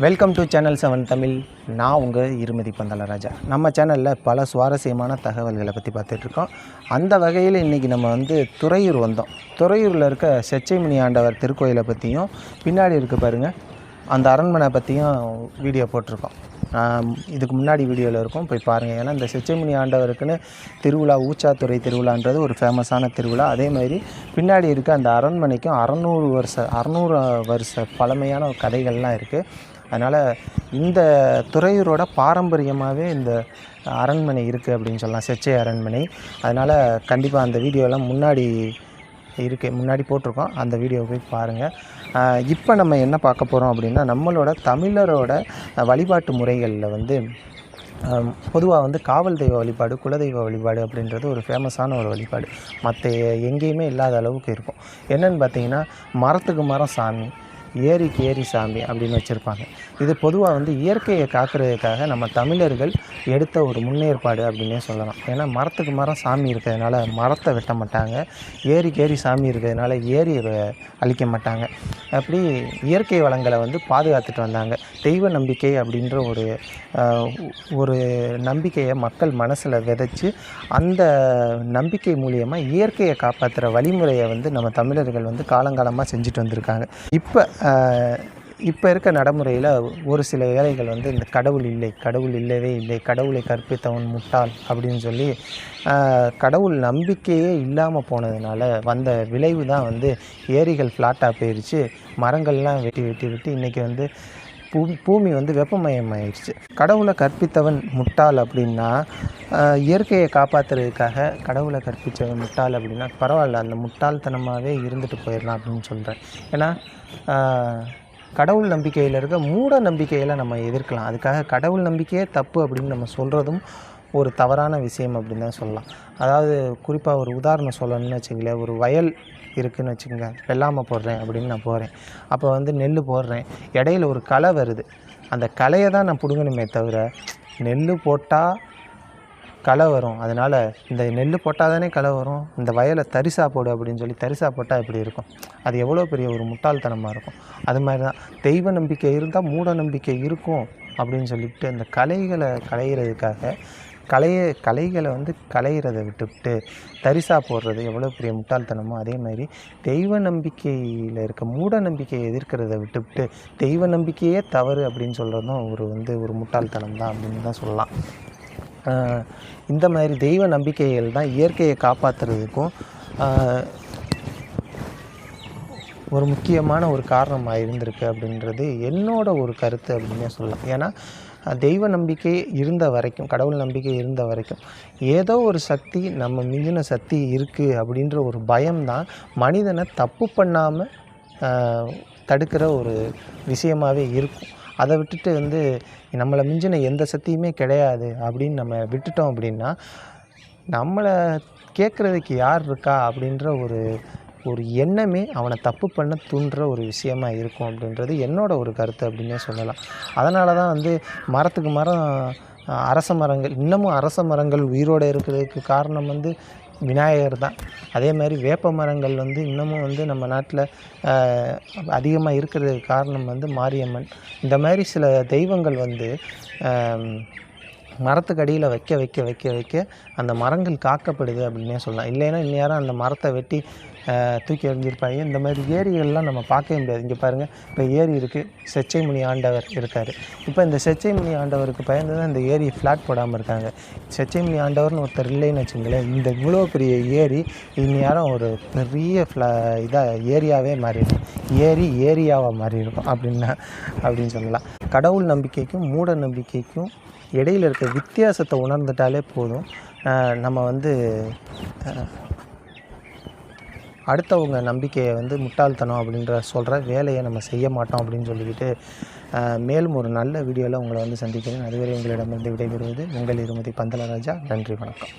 Welcome to channel seven Tamil. நான் உங்கள் இருமதி பந்தலராஜா நம்ம சேனலில் பல சுவாரஸ்யமான தகவல்களை பற்றி பார்த்துட்ருக்கோம் அந்த வகையில் இன்றைக்கி நம்ம வந்து துறையூர் வந்தோம். துறையூரில் இருக்க செச்சைமணி ஆண்டவர் திருக்கோயிலை பற்றியும் பின்னாடி இருக்க பாருங்கள் அந்த அரண்மனை பற்றியும் வீடியோ போட்டிருக்கோம். இதுக்கு முன்னாடி வீடியோவில் இருக்கும். போய் பாருங்கள் ஏன்னா இந்த செச்சைமணி ஆண்டவருக்குன்னு திருவிழா ஊச்சாத்துறை திருவிழான்றது ஒரு ஃபேமஸான திருவிழா. அதே மாதிரி பின்னாடி இருக்க அந்த அரண்மனைக்கும் அறநூறு வருஷ அறநூறு வருஷ பழமையான கதைகள்லாம் இருக்குது அதனால் இந்த துறையூரோட பாரம்பரியமாகவே இந்த அரண்மனை இருக்குது அப்படின்னு சொல்லலாம். செச்சை அரண்மனை. அதனால் கண்டிப்பாக அந்த வீடியோலாம் முன்னாடி இருக்குது முன்னாடி போட்டிருக்கோம். அந்த வீடியோவை போய் பாருங்கள் இப்போ நம்ம என்ன பார்க்க போகிறோம் அப்படின்னா நம்மளோட தமிழரோட வழிபாட்டு முறைகளில் வந்து பொதுவாக வந்து காவல் தெய்வ வழிபாடு குலதெய்வ வழிபாடு அப்படின்றது ஒரு ஃபேமஸான ஒரு வழிபாடு. மற்ற எங்கேயுமே இல்லாத அளவுக்கு இருக்கும். என்னென்னு பார்த்தீங்கன்னா மரத்துக்கு மரம் சாமி. ஏரிக்கு ஏரி சாமி அப்படின்னு வச்சுருப்பாங்க. இது பொதுவாக வந்து இயற்கையை காக்கிறதுக்காக நம்ம தமிழர்கள் எடுத்த ஒரு முன்னேற்பாடு அப்படின்னே சொல்லலாம். ஏன்னா மரத்துக்கு மரம் சாமி இருக்கிறதுனால மரத்தை வெட்ட மாட்டாங்க. ஏரிக்கு ஏரி சாமி இருக்கிறதுனால ஏரியை அழிக்க மாட்டாங்க. அப்படி இயற்கை வளங்களை வந்து பாதுகாத்துட்டு வந்தாங்க. தெய்வ நம்பிக்கை அப்படின்ற ஒரு ஒரு நம்பிக்கையை மக்கள் மனசில் விதைச்சி அந்த நம்பிக்கை மூலியமாக இயற்கையை காப்பாற்றுற வழிமுறையை வந்து நம்ம தமிழர்கள் வந்து காலங்காலமாக செஞ்சுட்டு வந்திருக்காங்க. இப்போ இப்போ இருக்க நடைமுறையில் ஒரு சில வேலைகள் வந்து இந்த கடவுள் இல்லை கடவுள் இல்லவே இல்லை கடவுளை கற்பித்தவன் முட்டாள் அப்படின்னு சொல்லி கடவுள் நம்பிக்கையே இல்லாமல் போனதுனால வந்த விளைவு தான் வந்து ஏரிகள் ஃப்ளாட்டாக போயிடுச்சு மரங்கள்லாம் வெட்டி வெட்டி வெட்டி இன்றைக்கி வந்து பூ பூமி வந்து வெப்பமயமாயிடுச்சு. கடவுளை கற்பித்தவன் முட்டாள் அப்படின்னா இயற்கையை காப்பாற்றுறதுக்காக கடவுளை கற்பித்தவன் முட்டாள் அப்படின்னா பரவாயில்ல அந்த முட்டாள்தனமாகவே இருந்துட்டு போயிடலாம் அப்படின்னு சொல்கிறேன் ஏன்னா கடவுள் நம்பிக்கையில் இருக்க மூட நம்பிக்கையில் நம்ம எதிர்க்கலாம். அதுக்காக கடவுள் நம்பிக்கையே தப்பு அப்படின்னு நம்ம சொல்கிறதும் ஒரு தவறான விஷயம் அப்படின்னு தான் சொல்லலாம். அதாவது குறிப்பாக ஒரு உதாரணம் சொல்லணும்னு வச்சுங்களேன் ஒரு வயல் இருக்குதுன்னு வச்சுக்கோங்க. வெள்ளாமை போடுறேன் அப்படின்னு நான் போகிறேன் அப்போ வந்து நெல் போடுறேன். இடையில ஒரு களை வருது. அந்த களையை தான் நான் பிடுங்கணுமே தவிர நெல் போட்டால் களை வரும். அதனால் இந்த நெல் போட்டால் தானே களை வரும். இந்த வயலை தரிசா போடு அப்படின்னு சொல்லி தரிசா போட்டால் எப்படி இருக்கும். அது எவ்வளோ பெரிய ஒரு முட்டாள்தனமாக இருக்கும். அது மாதிரி தான். தெய்வ நம்பிக்கை இருந்தால் மூட நம்பிக்கை இருக்கும் அப்படின்னு சொல்லிட்டு அந்த கலைகளை களைகிறதுக்காக கலையை கலைகளை வந்து கலையிறதை விட்டுவிட்டு தரிசா போடுறது எவ்வளோ பெரிய முட்டாள்தனமோ அதே மாதிரி தெய்வ நம்பிக்கையில் இருக்க மூட நம்பிக்கையை எதிர்க்கிறத விட்டுவிட்டு தெய்வ நம்பிக்கையே தவறு அப்படின்னு சொல்கிறதும் ஒரு வந்து ஒரு முட்டாள்தனம் தான் அப்படின்னு தான் சொல்லலாம். இந்த மாதிரி தெய்வ நம்பிக்கைகள் தான் இயற்கையை காப்பாற்றுறதுக்கும் ஒரு முக்கியமான ஒரு காரணமாக இருந்திருக்கு அப்படின்றது என்னோட ஒரு கருத்து அப்படின்னே சொல்லலாம். ஏன்னா தெய்வ நம்பிக்கை இருந்த வரைக்கும் கடவுள் நம்பிக்கை இருந்த வரைக்கும் ஏதோ ஒரு சக்தி நம்ம மிஞ்சின சக்தி இருக்குது அப்படின்ற ஒரு பயம்தான் மனிதனை தப்பு பண்ணாமல் தடுக்கிற ஒரு விஷயமாகவே இருக்கும். அதை விட்டுட்டு வந்து நம்மளை மிஞ்சின எந்த சக்தியுமே கிடையாது அப்படின்னு நம்ம விட்டுட்டோம் அப்படின்னா நம்மளை கேட்குறதுக்கு யார் இருக்கா அப்படின்ற ஒரு ஒரு எண்ணமே அவனை தப்பு பண்ண தூண்டுற ஒரு விஷயமா இருக்கும் அப்படின்றது என்னோட ஒரு கருத்து அப்படின்னே சொல்லலாம். அதனால தான் வந்து மரத்துக்கு மரம் அரச மரங்கள் இன்னமும் அரச மரங்கள் உயிரோடு இருக்கிறதுக்கு காரணம் வந்து விநாயகர் தான். அதே மாதிரி வேப்ப மரங்கள் வந்து இன்னமும் வந்து நம்ம நாட்டில் அதிகமாக இருக்கிறதுக்கு காரணம் வந்து மாரியம்மன். இந்த மாதிரி சில தெய்வங்கள் வந்து மரத்துக்கடியில் மரத்துக்கு அடியில் வைக்க வைக்க வைக்க வைக்க அந்த மரங்கள் காக்கப்படுது அப்படின்னே சொல்லலாம். இல்லைன்னா இந்நேரம் அந்த மரத்தை வெட்டி தூக்கி எறிஞ்சிருப்பாங்க. இந்த மாதிரி ஏரிகள்லாம் நம்ம பார்க்கவே முடியாது. இங்கே பாருங்கள் இப்போ ஏரி இருக்குது செச்சைமுனி ஆண்டவர் இருக்கார். இப்போ இந்த செச்சைமுனி ஆண்டவருக்கு பயந்து தான் இந்த ஏரி ஃப்ளாட் போடாமல் இருக்காங்க. செச்சைமுனி ஆண்டவர்னு ஒருத்தர் இல்லைன்னு வச்சுங்களேன் இந்த இவ்வளோ பெரிய ஏரி இந்நேரம் ஒரு பெரிய ஃப்ளா இதாக ஏரியாவே மாறிடும் ஏரி ஏரியாவாக மாறி இருக்கும் அப்படின்னா அப்படின்னு சொல்லலாம். கடவுள் நம்பிக்கைக்கும் மூட நம்பிக்கைக்கும் இடையில இருக்க வித்தியாசத்தை உணர்ந்துட்டாலே போதும். நம்ம வந்து அடுத்தவங்க நம்பிக்கையை வந்து முட்டாள்தனம் அப்படின்ற சொல்கிற வேலையை நம்ம செய்ய மாட்டோம் அப்படின்னு சொல்லிக்கிட்டு மேலும் ஒரு நல்ல வீடியோவில் உங்களை வந்து சந்திக்கிறேன். அதுவரை உங்களிடமிருந்து விடைபெறுவது உங்கள் இருமதி பந்தலராஜா. நன்றி வணக்கம்.